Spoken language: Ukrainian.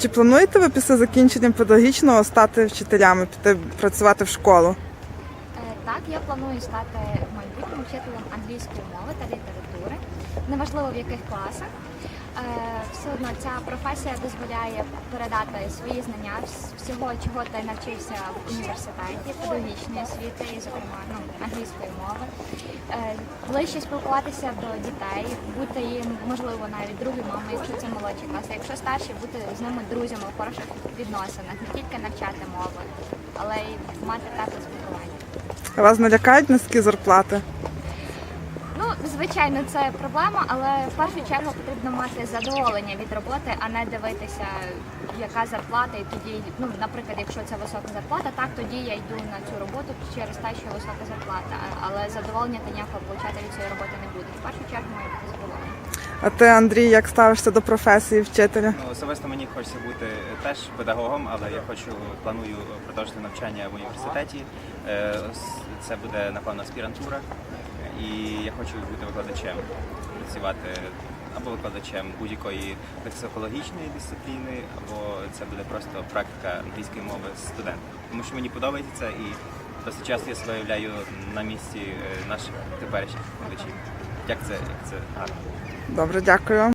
Чи плануєте ви після закінчення педагогічного стати вчителями, піти працювати в школу? Е, Так, я планую стати майбутнім вчителем англійської мови та літератури, неважливо в яких класах. Е, Все одно ця професія дозволяє передати свої знання вс- всього, чого ти навчився в університеті, педагогічної освіти, і, зокрема ну, англійської мови. Е, Ближче спілкуватися до дітей, бути їм, можливо, навіть другою мамою, якщо це молодші класи. Якщо старші, бути з ними друзями в хороших відносинах, не тільки навчати мови, але й мати тепле спілкування. Вас не лякають низькі зарплати? Ну, звичайно, це проблема, але в першу чергу потрібно мати задоволення від роботи, а не дивитися, яка зарплата, і тоді, ну, наприклад, якщо це висока зарплата, так тоді я йду на цю роботу через те, що висока зарплата. Але задоволення ти ніякого отримати від цієї роботи не буде. В першу чергу має бути задоволення. А ти, Андрій, як ставишся до професії вчителя? Ну, особисто мені хочеться бути теж педагогом, але я хочу планую продовжити навчання в університеті. Е, Це буде напевно аспірантура, і я хочу бути викладачем, працювати або викладачем будь-якої психологічної дисципліни, або це буде просто практика англійської мови з студентом. Тому що мені подобається це і досить часто я себе уявляю на місці е, наших теперішніх викладачів. Як це, як це гарно. Добре, дякую.